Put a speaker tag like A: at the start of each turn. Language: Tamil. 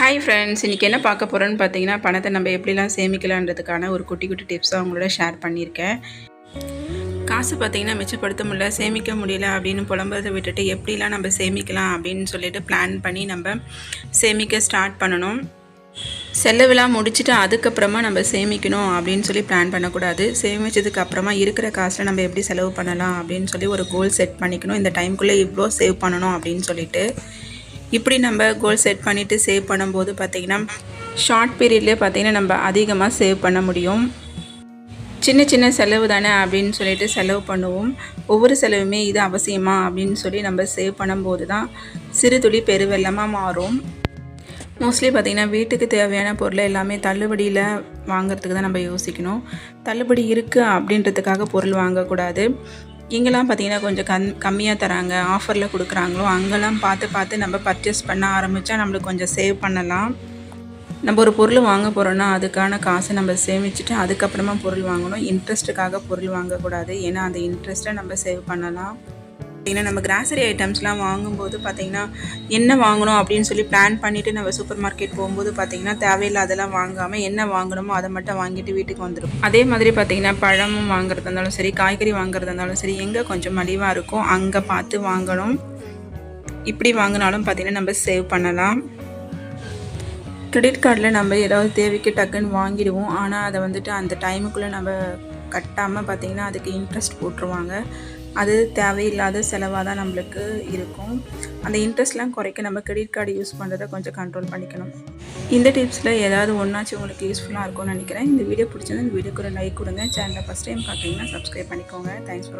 A: ஹாய் ஃப்ரெண்ட்ஸ் இன்றைக்கி என்ன பார்க்க போகிறோன்னு பார்த்தீங்கன்னா பணத்தை நம்ம எப்படிலாம் சேமிக்கலான்றதுக்கான ஒரு குட்டி குட்டி டிப்ஸாக அவங்களோட ஷேர் பண்ணியிருக்கேன். காசு பார்த்தீங்கன்னா மிச்சப்படுத்த முடியல சேமிக்க முடியல அப்படின்னு புலம்புறதை விட்டுட்டு எப்படிலாம் நம்ம சேமிக்கலாம் அப்படின்னு சொல்லிட்டு பிளான் பண்ணி நம்ம சேமிக்க ஸ்டார்ட் பண்ணணும். செலவெல்லாம் முடிச்சுட்டு அதுக்கப்புறமா நம்ம சேமிக்கணும் அப்படின்னு சொல்லி பிளான் பண்ணக்கூடாது. சேமித்ததுக்கு அப்புறமா இருக்கிற காசில் நம்ம எப்படி செலவு பண்ணலாம் அப்படின்னு சொல்லி ஒரு கோல் செட் பண்ணிக்கணும். இந்த டைம்குள்ளே இவ்வளோ சேவ் பண்ணணும் அப்படின்னு சொல்லிட்டு. இப்படி நம்ம கோல் செட் பண்ணிவிட்டு சேவ் பண்ணும்போது பார்த்திங்கன்னா ஷார்ட் பீரியட்லேயே பார்த்திங்கன்னா நம்ம அதிகமாக சேவ் பண்ண முடியும். சின்ன சின்ன செலவு தானே அப்படின்னு சொல்லிட்டு செலவு பண்ணுவோம். ஒவ்வொரு செலவுமே இது அவசியமா அப்படின்னு சொல்லி நம்ம சேவ் பண்ணும்போது தான் சிறு துளி பெருவெள்ளமாக மாறும். மோஸ்ட்லி பார்த்திங்கன்னா வீட்டுக்கு தேவையான பொருளை எல்லாமே தள்ளுபடியில் வாங்குறதுக்கு தான் நம்ம யோசிக்கணும். தள்ளுபடி இருக்குது அப்படின்றதுக்காக பொருள் வாங்கக்கூடாது. இங்கெல்லாம் பார்த்தீங்கன்னா கொஞ்சம் கம் கம்மியாக தராங்க. ஆஃபரில் கொடுக்குறாங்களோ அங்கெல்லாம் பார்த்து பார்த்து நம்ம பர்ச்சேஸ் பண்ண ஆரம்பித்தா நம்மளுக்கு கொஞ்சம் சேவ் பண்ணலாம். நம்ம ஒரு பொருள் வாங்க போகிறோன்னா அதுக்கான காசை நம்ம சேமிச்சுட்டு அதுக்கப்புறமா பொருள் வாங்கணும். இன்ட்ரெஸ்ட்டுக்காக பொருள் வாங்கக்கூடாது. ஏன்னா அந்த இன்ட்ரெஸ்ட்டை நம்ம சேவ் பண்ணலாம். பார்த்திங்கன்னா நம்ம கிராசரி ஐட்டம்ஸ்லாம் வாங்கும்போது பார்த்திங்கன்னா என்ன வாங்கணும் அப்படின்னு சொல்லி பிளான் பண்ணிவிட்டு நம்ம சூப்பர் மார்க்கெட் போகும்போது பார்த்திங்கன்னா தேவையில்லாதெல்லாம் வாங்காமல் என்ன வாங்கணுமோ அதை மட்டும் வாங்கிட்டு வீட்டுக்கு வந்துடும் அதே மாதிரி பார்த்திங்கன்னா பழமும் வாங்குறதா இருந்தாலும் சரி காய்கறி வாங்குறதா இருந்தாலும் சரி எங்கே கொஞ்சம் மலிவாக இருக்கும் அங்கே பார்த்து வாங்கணும். இப்படி வாங்கினாலும் பார்த்திங்கன்னா நம்ம சேவ் பண்ணலாம். கிரெடிட் கார்டில் நம்ம ஏதாவது தேவைக்கு டக்குன்னு வாங்கிடுவோம். ஆனால் அதை வந்துட்டு அந்த டைமுக்குள்ளே நம்ம கட்டாமல் பார்த்திங்கன்னா அதுக்கு இன்ட்ரெஸ்ட் போட்டுருவாங்க. அது தேவையில்லாத செலவாக தான் நம்மளுக்கு இருக்கும். அந்த இன்ட்ரெஸ்ட்லாம் குறைக்க நம்ம கிரெடிட் கார்டு யூஸ் பண்ணுறதை கொஞ்சம் கண்ட்ரோல் பண்ணிக்கணும். இந்த டிப்ஸில் ஏதாவது ஒன்றாச்சும் உங்களுக்கு யூஸ்ஃபுல்லாக இருக்கும்னு நினைக்கிறேன். இந்த வீடியோ பிடிச்சிருந்தா இந்த வீடியோக்கு ஒரு லைக் கொடுங்க. சேனலை ஃபஸ்ட் டைம் பார்த்தீங்கன்னா சப்ஸ்கிரைப் பண்ணிக்கோங்க. Thanks for